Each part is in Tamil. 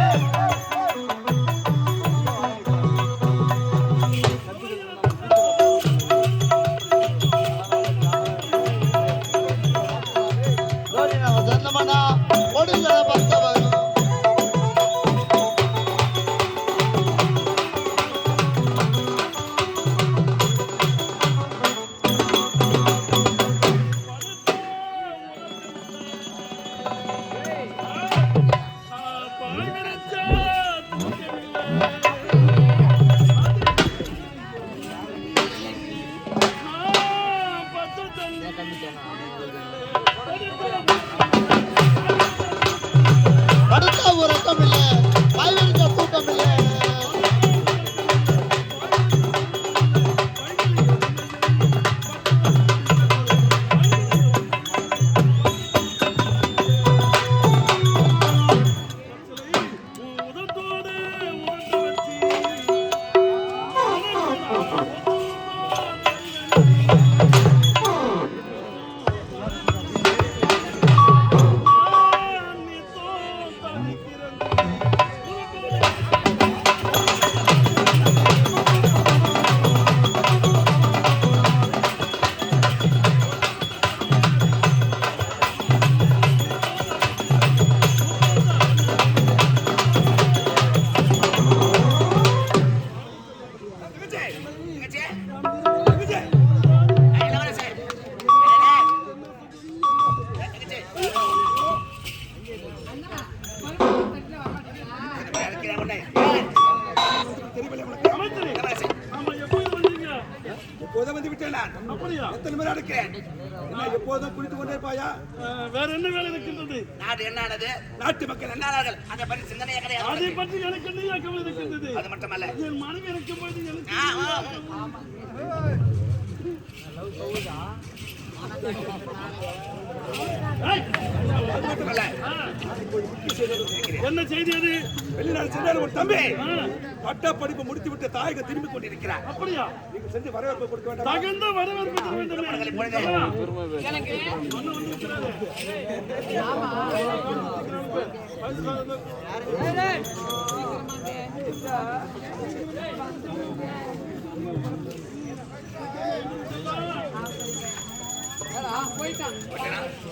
Yeah. 嗯 எப்போதும் வந்து விட்டேன் நான். எத்தனை முறை அடக்கிறேன் என்ன எப்போதும் குளித்து கொண்டே இருப்பாயா? வேற என்ன வேலை இருக்கின்றது? நாடு என்னானது? நாட்டு மக்கள் என்ன என்னானார்கள்? அதை பற்றி சிந்தனையே அதை கிடையாது பற்றி எனக்கு என்ன இயக்கம் இருக்கின்றது? அது மட்டுமல்ல. என் மனைவி இருக்கும் பொழுது எனக்கு என்ன செய்தி அது? வெளிநாடு சென்றால் ஒரு தம்பி பட்ட படிப்பு முடித்து விட்டு தாயகம் திரும்பி கொண்டிருக்கிறார். அப்படியா? நீங்க சென்று வரவேற்பு கொடுக்க வேண்டாம்? தகுந்த வரவேற்பு தர வேண்டுமே. ஆ. உன்னை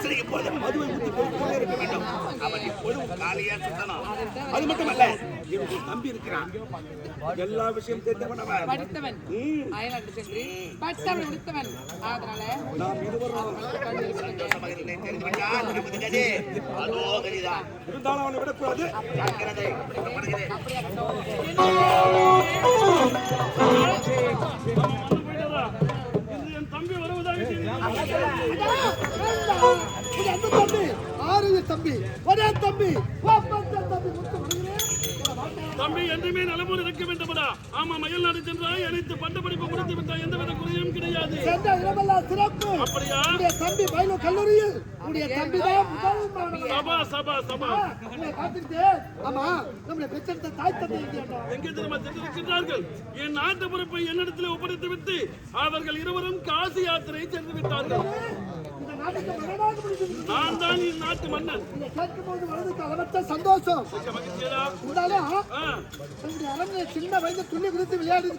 இளவரசருக்கு இப்பொழுது மதுவை ஊற்றி கொண்டே இருக்க வேண்டும். அவன் இப்பொழுது காலியா சுத்தணும். அது மட்டுமல்ல ஒரு தம்பி இருக்கிறான். எல்லா விஷயம் தெரிந்தவன் அவன் படித்தவன் சென்று பட்டவன் முடித்தவன் அதனால நாம் இருவரும் தெரிந்து விட்டால் அதோ இருந்தாலும் அவனை விடக்கூடாது. ஜாக்கிரதை தம்பி வருவதாக. அந்த தம்பி ஆறு தம்பி ஒரே தம்பி ஒப்பந்த தம்பி முத்து வருகிறேன் தம்பி என்றுமே நலமோடு இருக்க வேண்டுமடா ஆமா மயில் நாடு சென்றாய் அனைத்து பட்ட படிப்பு முடித்து விட்டாய் எந்தவித குறையும் கிடையாது. சென்ற இடமெல்லாம் சிறப்பு. அப்படியா? உடைய தம்பி பயிலு கல்லூரியில் உடைய தம்பி தான் முதல் மாணவன். சபா சபா சபா. ஆ, உங்களை பார்த்துக்கிட்டு ஆமா நம்முடைய பெற்றெடுத்த தாய் தந்தை எங்கே என்றார்? எங்கே தெரியுமா சென்றிருக்கிறார்கள் என் நாட்டு பொறுப்பை என்னிடத்தில் ஒப்படைத்து விட்டு அவர்கள் இருவரும் காசி யாத்திரை சென்று விட்டார்கள் இந்த நாட்டுக்கு மகனாக முடிந்து நான் தான் இந்நாட்டு மன்னன். இதை கேட்கும்போது மனதுக்கு அளவற்ற சந்தோஷம். இருந்தாலும் உங்களுடைய அரண்மனை சின்ன வயது துள்ளி குதித்து விளையாடி.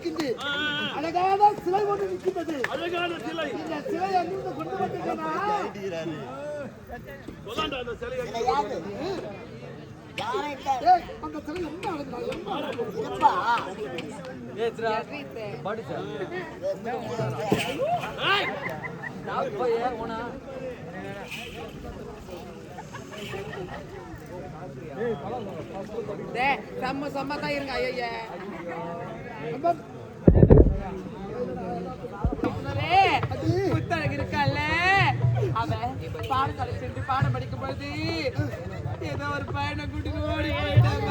அழகான சிலை ஒன்று நிற்கின்றது. அழகான சிலை. இந்த சிலை அங்கிருந்து கொண்டு வந்தீங்கன்னா? சொல்லாண்டா அந்த சிலையை ஏய், செம்ம செம்ம தான் இருங்க ஐயா ரொம்ப புத்தழகு இருக்கல்ல அவன் பாடசாலை சென்று பாடம் படிக்கும் பொழுது ஏதோ ஒரு பையனை கூட்டிட்டு ஓடி போயிட்டாங்க.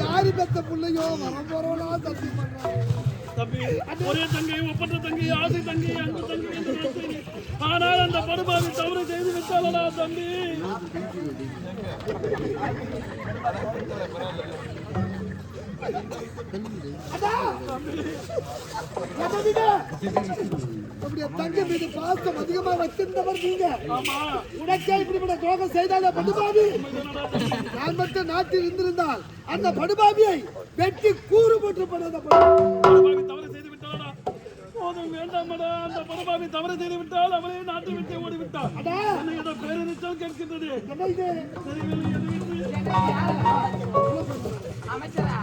யாரு பெத்த பிள்ளையோ வரம் போறோம்னா தத்தி தம்பி ஒரே தங்கை ஒப்பற்ற தங்கை ஆசை தங்கை அன்பு தங்கை என்று நினைத்தேன். ஆனால் அந்த தவறு செய்து தம்பி உங்களுடைய தங்கை மீது பாசம் அதிகமா வச்சிருந்தவர் நீங்க. ஆமா உனக்கே இப்படிப்பட்ட துரோகம் செய்தாலே படுபாவி. நான் மட்டும் நாட்டில் இருந்திருந்தால் அந்த படுபாவியை வெட்டி கூறு போட்டு பண்ண படுபாவி தவறு செய்து விட்டாளடா போதும் வேண்டாமடா அந்த படுபாவி தவறு செய்து விட்டால் அவளே நாட்டை விட்டு ஓடி விட்டாள் அடா! என்னை ஏதோ பேரறிச்சல் கேட்கின்றது. என்று. அமைச்சரா?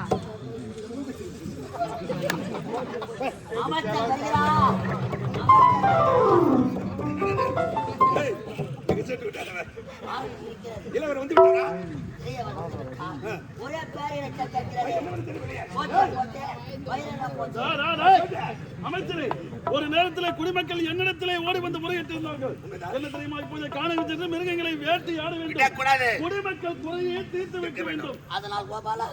ஏய், இளவர் வந்து விட்டாரா? ஒரே. அமைச்சரே ஒரு நேரத்தில் குடிமக்கள் என்னிடத்திலே ஓடி வந்து முறையிட்டு இருந்தார்கள் என்ன தெரியுமா இப்போது காண சென்று மிருகங்களை வேட்டி ஆட வேண்டும். குடிமக்கள் குறையை தீர்த்து வைக்க வேண்டும். அதனால் கோபாலா.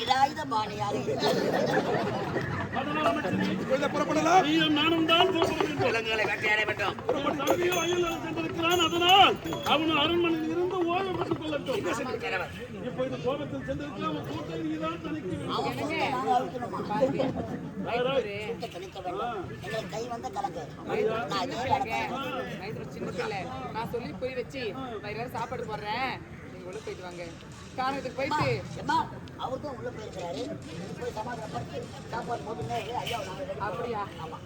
நிராயுத பாணியாக இப்பொழுது புறப்படலாம். நீயும் நானும் தான் விலங்குகளை வேட்டையாட வேண்டும். அயலில் சென்றிருக்கிறான் அதனால் அவன் அரண்மனையில் இருந்து ஓய்வு பெற்றுக் கொள்ளட்டும். இப்பொழுது கோபத்தில் சென்றிருக்கிறான் நீதான் கை வந்த நான் சொல்லி புரிய வச்சு சாப்பாடு போடுறேன். உள்ள போயிட்டு வாங்க. காணத்துக்கு போயிட்டு. அம்மா அவர் தான் உள்ள போயிருக்கிறாரு. போய் சமாதானப்படுத்தி சாப்பாடு ஐயா. அப்படியா? ஆமா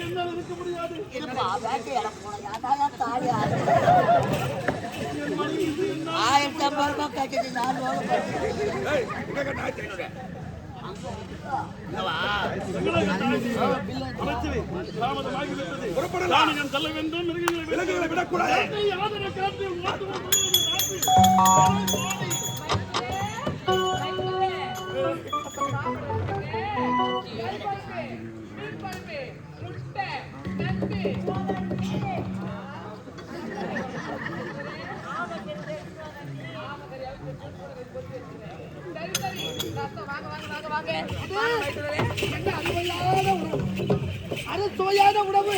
என்னால் இருக்க முடியாது. ஆயிரத்தி ஐம்பது ரூபாய் கட்டிட்டு நான். புறப்படலாம். வேண்டும் விலங்குகளை விடக்கூடாது. அறுசுவையான உணவு.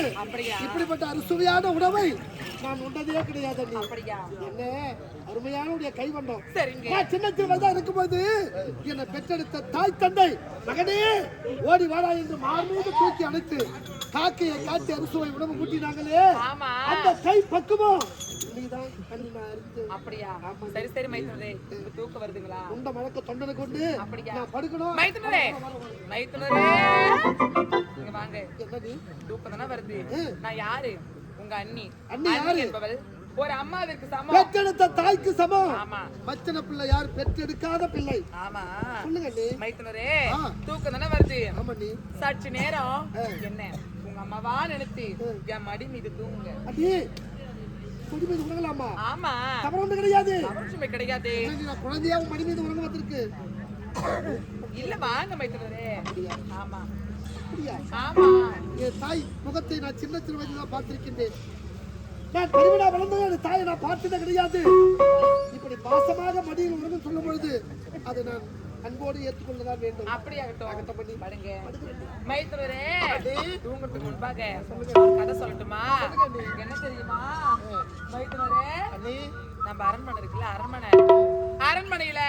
இப்படிப்பட்ட அறுசுவையான உணவை நான் உண்டதே கிடையாது என்ன அருமையான கைவண்டம். சரிங்க. நான் சின்னத்தில் தான் இருக்கும்போது என்னை பெற்றெடுத்த தாய் தந்தை மகனே ஓடி வாடா என்று மார் மீது தூக்கி அணைத்து காக்கையை காட்டி அறுசுவை உணவு ஊட்டினாங்களே. ஆமா. அந்த கை பக்குவம். அப்படியா? சரி சரி மைத்துனரே. தூக்கம் வருதுங்களா? உண்ட மழக்க தொண்டனை கொண்டு? நான் படுக்கணும். மைத்துனரே. மைத்துனரே. வாங்க. தூக்கம் தானே வருது. நான் யாரு? உங்க அண்ணி. அண்ணி யாரு? என்பவள் ஒரு அம்மாவிற்கு சமம். பெற்றெடுத்த தாய்க்கு சமம். ஆமா. மச்சன பிள்ளை யார்? பெற்றெடுக்காத பிள்ளை. ஆமா. சொல்லுங்க நீ மைத்துனரே. தூக்கம் தானே வருது? ஆமா நீ சற்று நேரம். என்ன? உங்க அம்மாவா நினைத்து என் மடி மீது தூங்குங்க. அடி குடி மீது உணங்கலாமா ஆமா. தவறு ஒன்று கிடையாது. இன்னைக்கு நான் குழந்தையா உன் மடி மீது உணங்க வந்திருக்கு. இல்ல வாங்க மைத்துனரே. ஆமா. அப்படியா என் தாய் முகத்தை நான் சின்ன சின்ன வயதில் தான் பார்த்திருக்கின்றேன். நான் பெருவிழா வளர்ந்தது என் தாயை நான் பார்த்தது கிடையாது. இப்படி பாசமாக மடியில் உணவு சொல்லும் பொழுது அதை நான் அன்போடு ஏற்றுக்கொள்ளதான் வேண்டும். அப்படியாகட்டும். படுங்க. மைத்துனரே தூங்குறதுக்கு முன்பாக கதை சொல்லட்டுமா? என்ன தெரியுமா? மைத்துனரே அண்ணி. நம்ம அரண்மனை இருக்குல்ல அரண்மனை. அரண்மனையில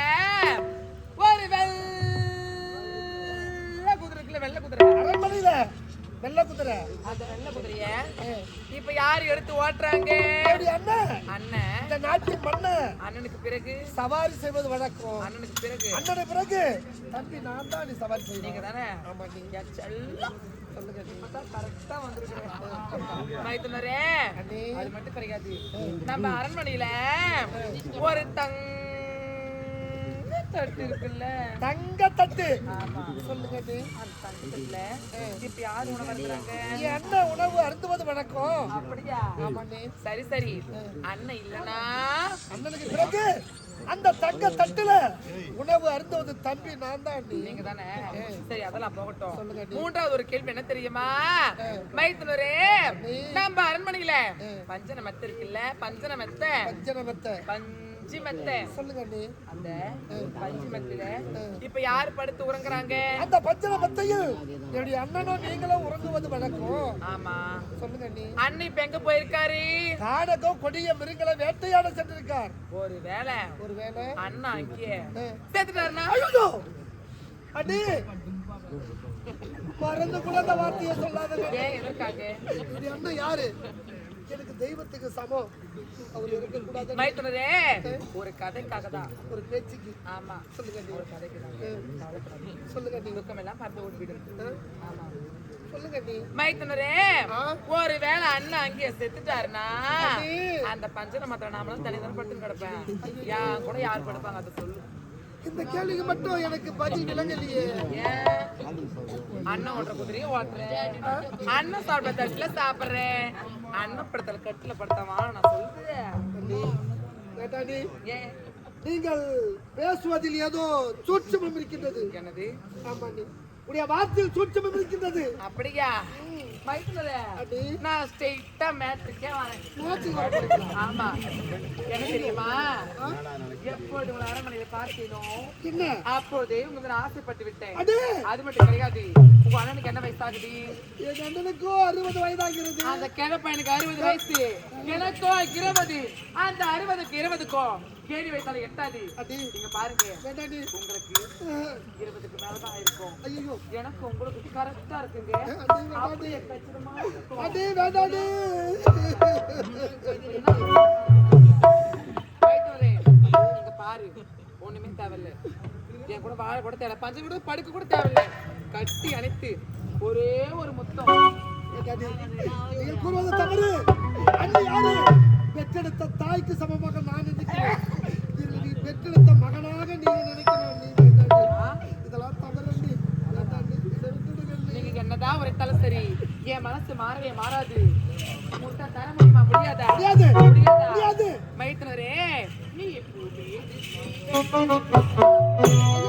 ஒரு வெள்ளை குதிரை இருக்குல்ல வெள்ளை குதிரை. அரண்மனையில வெள்ள குதிரை. அந்த வெள்ளை குதிரைய? இப்ப யாரு எடுத்து ஓட்டுறாங்க? அண்ணன் அண்ணன் இந்த நாட்டின் அண்ணனுக்கு பிறகு? சவாரி செய்வது வழக்கம். அண்ணனுக்கு பிறகு? பிறகு? தம்பி நான் தான் நீ சவாரி செய்வீங்க தானே ஆமா நீங்க செல்லம் நம்ம அரண்மனையில ஒரு தங்க தட்டு இருக்குல்ல? தங்க தட்டு சொல்லுங்க நீ அந்த தங்கத்துல இப்ப யாரு உணவு அருந்துறாங்க? என்ன உணவு அருந்துவது வணக்கம் அப்படியா? ஆமாண்ணே. சரி சரி. அண்ணன் இல்லனா அண்ணனுக்கு பிறகு அந்த தங்க தட்டுல உணவு அருந்துவது தம்பி நான் தான் நீங்க தானே? சரி அதெல்லாம் போகட்டும். மூன்றாவது ஒரு கேள்வி என்ன தெரியுமா? மைத்துனரே நம்ம அரண்மனையில பஞ்சன மெத்த இருக்குல்ல? பஞ்சன மெத்த. பஞ்சனமத்தை பஞ்சு மெத்த. சொல்லுங்க அந்த பஞ்சு மெத்தில இப்ப யார் படுத்து உறங்குறாங்க? அந்த பஞ்சனமத்தையில் என்னுடைய அண்ணனும் நீங்களும் உறங்குவது வழக்கம். ஆமா. சொல்லுங்க நீ அண்ணன் இப்ப எங்க போயிருக்காரு? காடகம் கொடிய மிருகங்களை வேட்டையாட சென்றிருக்கார். ஒரு வேலை ஒருவேளை அண்ணா அங்கேயே. ஆ. சேர்த்துட்டாருனா ஐயோ! அடி மறந்து கூட அந்த வார்த்தையை சொல்லாதங்க. ஏன் எதற்காக? அண்ணன் யாரு? எனக்கு தெய்வத்துக்கு சமம். அவர் இருக்கக்கூடாது மைத்துனரே ஒரு கதைக்காக தான் ஒரு பேச்சுக்கு. ஆமா. சொல்லுங்க நீ ஒரு கதைக்கு தான். சொல்லுங்க நீ துக்கம் எல்லாம் பறந்து ஓடி போயிடுது ஆமா. சொல்லுங்க நீ. மைத்துனரே ஆ? ஒரு வேளை அண்ணன் அங்கேயே செத்துட்டாருன்னா. அந்த பஞ்சன மாத்திரை நாமளும் தனி தானே படுத்து கிடப்பேன் யான் கூட யார் படுப்பாங்க அதை சொல்லு. இந்த கேள்விக்கு மட்டும் எனக்கு பதில் விளங்கலையே. ஏன் அண்ணன் ஓட்டுற குதிரையும் ஓட்டுறேன். அண்ணன் சாப்பிட தட்டுல சாப்பிடுறேன். அண்ணன் படத்துல கட்டுல படுத்தவா நான் சொல்றேன். நீங்கள் பேசுவதில் ஏதோ சூட்சமம் இருக்கின்றது. என்னது? ஆமா உடைய வார்த்தையில் சூட்சமம் இருக்கின்றது. அப்படியா? அடி. நான் ஸ்ட்ரெயிட்டா மேட்ருக்கே வரேன். ஆமா. என்ன தெரியுமா? எப்போது உங்களை அரண்மனையில பார்த்தீனோ என்ன? அப்போதே உங்க மேல ஆசைப்பட்டு விட்டேன். அது மட்டும் கிடையாது. உங்க அண்ணனுக்கு என்ன வயசாகுது? என் அண்ணனுக்கும் அறுபது வயதாகிறது. அந்த கிழப்பையனுக்கு அறுபது வயசு. எனக்கோ இருபது. அந்த அறுபதுக்கு இருபதுக்கும் கேடி வைத்தாலும் எட்டாது. நீங்க பாருங்க. உங்களுக்கு இருபதுக்கு மேலதான் இருக்கும். ஐயோ எனக்கு உங்களுக்கு கரெக்டா இருக்குங்க. அப்படியே கச்சிதமா அடி வேண்டாடி. நீங்க பாரு. ஒண்ணுமே தேவையில்ல. என் கூட வாழ கூட தேவை பஞ்சு கூட படுக்க கூட தேவையில்ல. கட்டி அணைத்து. ஒரே ஒரு முத்தம். தவறு. பெற்றெடுத்த தாய்க்கு சமமாக நான் நினைக்கிறேன். பெற்றெடுத்த மகனாக நீ நினைக்கிறேன் இதெல்லாம் தவறு அண்ணி வேண்டாடி இதை விட்டுடுங்க அண்ணி. நீங்க என்னதான் ஒரு தலை சரி என் மனசு மாறவே மாறாது தர முடியுமா முடியாதா முடியாது. முடியாதா முடியாது. மைத்துனரே நீ எப்போது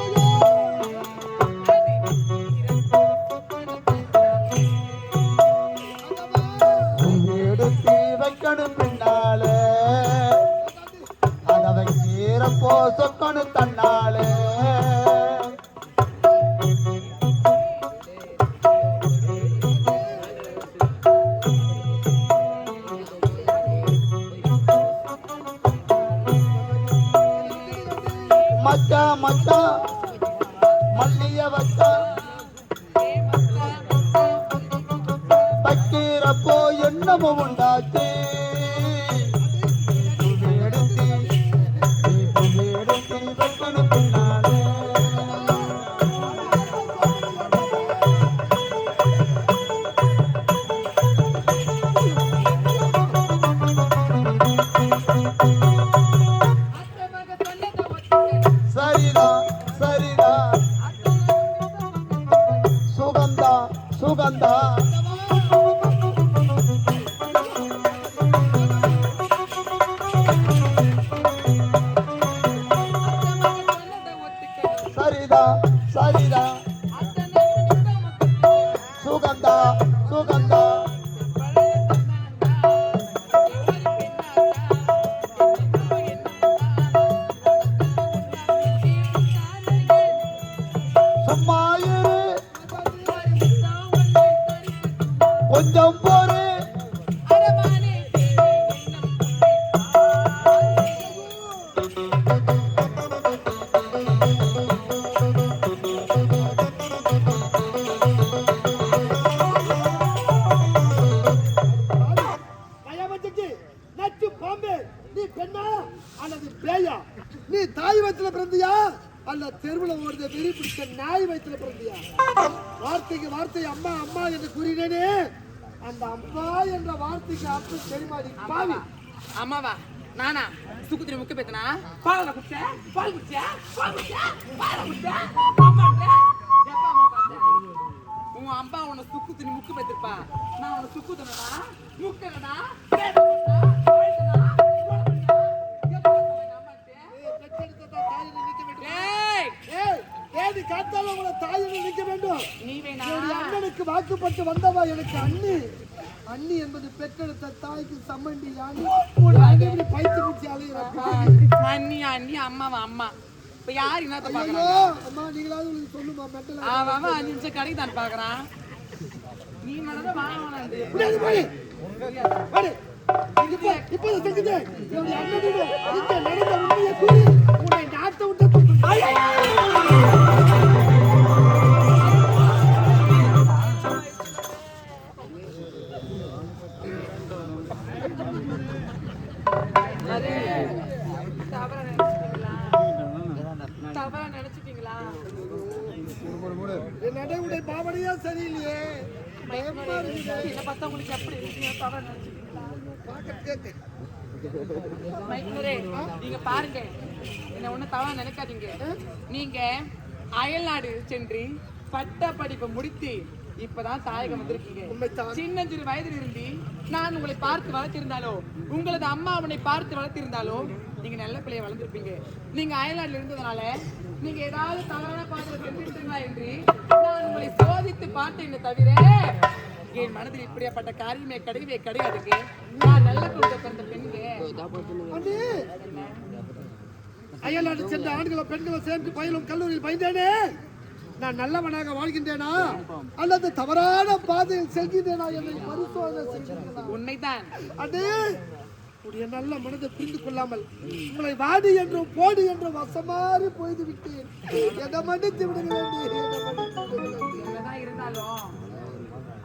நீ பெண்ணா அல்லது பேயா? நீ தாய் வயிற்றுல பிறந்தியா? அல்ல தெருவுல ஓடுத வெறி பிடிச்ச நாய் வயிற்றுல பிறந்தியா? வார்த்தைக்கு வார்த்தை அம்மா அம்மா என்று கூறினேனே. அந்த அம்மா என்ற வார்த்தைக்கு அர்த்தம் தெரியுமா நீ? பாவி. ஆமாவா நானா? சுக்குத்திரி முக்கு பேத்தனா? பால் குடிச்ச பால் குடிச்ச பால் குடிச்ச பால் பார்த்த உன் அம்மா உன்னை சுக்கு திணி முக்கு பேத்திருப்பா. நான் உன்னை சுக்கு தினா ஏடி காத்தால உங்களை தாயினை நினைக்க வேண்டும். என்னுடைய அண்ணனுக்கு வாக்குப்பட்டு வந்தவா எனக்கு அண்ணி. அண்ணி என்பது பெற்றெடுத்த தாய்க்கு சம்மண்டி யானி. அண்ணி பைத்து முடிச்சு அலையிற அண்ணி அண்ணி அம்மாவா அம்மா? இப்ப யார் என்னத்த ஐயோ பாக்குறாங்க? அம்மா நீங்களாவது உங்களுக்கு சொல்லுமா மெட்டல அவன் அவன் அஞ்சு நிமிஷம் கடைக்கு தான் பாக்குறான். நீ நடந்த வாங்க. இப்ப என்னுடைய அண்ணனிடம் இந்த நடந்த உண்மையை கூறி உன்னை நாட்டை விட்டு. அது தவறா நினைச்சிட்டீங்களா? தவறா நினைச்சிட்டீங்களா? நடைமுறை பாவனையா சரியில்லையே. என்ன பார்த்தா உங்களுக்கு எப்படி இருக்கு தவறா நினைச்சிட்டீங்களா? மைக்னரே நீங்க பாருங்க. என்ன ஒண்ணு தவறா நினைக்காதீங்க. நீங்க அயல்நாடு சென்று பட்ட படிப்பை முடித்து இப்பதான் தாயகம் வந்திருக்கீங்க. சின்னஞ்சிறு வயதில் இருந்து நான் உங்களை பார்த்து வளர்த்திருந்தாலோ உங்களது அம்மா அவனை பார்த்து வளர்த்திருந்தாலோ நீங்க நல்ல பிள்ளைய வளர்ந்துருப்பீங்க. நீங்க அயல்நாட்டில் இருந்ததுனால நீங்க ஏதாவது தவறான பாதையில் செஞ்சிருந்தீங்களா என்று நான் உங்களை சோதித்து பார்த்தேன் தவிர என் மனதில் இப்படியாப்பட்ட காரியமே கிடையவே கிடையாதுங்க. நான் நல்ல குடும்பத்தை பிறந்த பெண்ணுங்க. அயல்நாட்டு சென்ற ஆண்களும் பெண்களும் சேர்ந்து பயிலும் கல்லூரியில் பயந்தேனே நான் நல்லவனாக வாழ்கின்றேனா? அல்லது தவறான பாதையில் செல்கின்றேனா என்னை பரிசோதனை செய்கிறீர்களா? உண்மைதான். அது உடைய நல்ல மனதை புரிந்து கொள்ளாமல் உங்களை வாடி என்றும் போடு என்றும் வசமாறி போய்து விட்டேன். என்னை மன்னித்து. என்னதான் இருந்தாலும்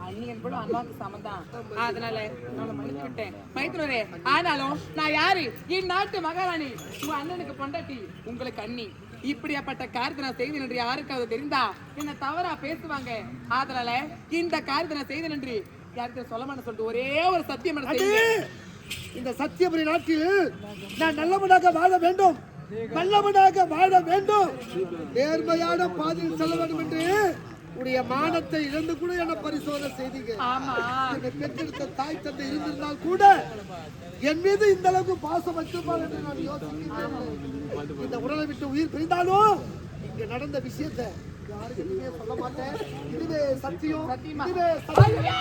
அண்ணியன் கூட அம்மாவுக்கு சமந்தான் அதனால நான் மன்னிச்சு விட்டேன். மைத்துனரே ஆனாலும் நான் யாரு? இந்நாட்டு மகாராணி. உங்க அண்ணனுக்கு பொண்டாட்டி உங்களுக்கு அண்ணி. இப்படியாப்பட்ட காரியத்தை நான் செய்தேன் என்று யாருக்காவது தெரிந்தா என்ன தவறா பேசுவாங்க. அதனால இந்த காரியத்தை நான் செய்தேன் என்று யாருக்கு சொல்ல மாட்டேன் சொல்லிட்டு ஒரே ஒரு சத்தியம். இந்த சத்தியபுரி நாட்டில் நான் நல்லவனாக வாழ வேண்டும். நல்லவனாக வாழ வேண்டும். நேர்மையான பாதையில் செல்ல வேண்டும் என்று உடைய மானத்தை இழந்து கூட என்ன பரிசோதனை செய்தீங்க. பெற்றெடுத்த தாய் தந்தை இருந்திருந்தால் கூட என் மீது இந்த அளவுக்கு பாசம் வச்சிருப்பார் என்று நான் யோசிக்கிறேன் இந்த உடலை விட்டு உயிர் பிரிந்தாலும் இங்க நடந்த விஷயத்தை யாருக்குமே சொல்ல மாட்டேன். இதுவே சத்தியம். இதுவே சத்தியம்.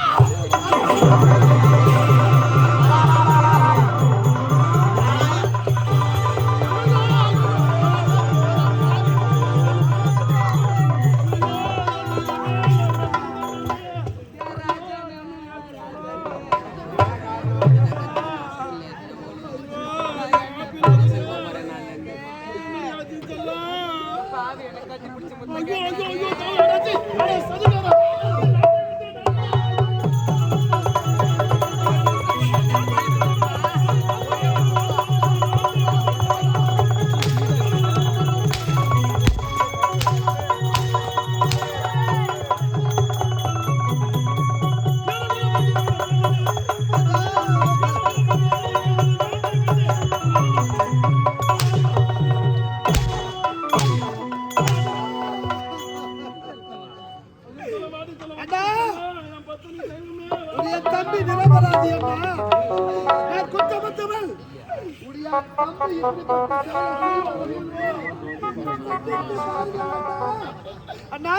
அண்ணா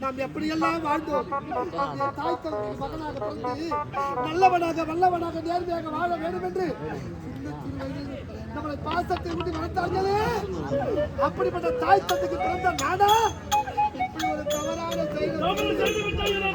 நாம் எப்படியெல்லாம் வாழ்ந்தோம்? தாய் தந்தை மகனாக பிறந்து நல்லவனாக வல்லவனாக நேர்மையாக வாழ வேண்டும் என்று நம்மளை பாசத்தை ஊட்டி வளர்த்தார்களே. அப்படிப்பட்ட தாய் தந்தைக்கு பிறந்த நானா? இப்படி ஒரு தவறான செயல் செய்து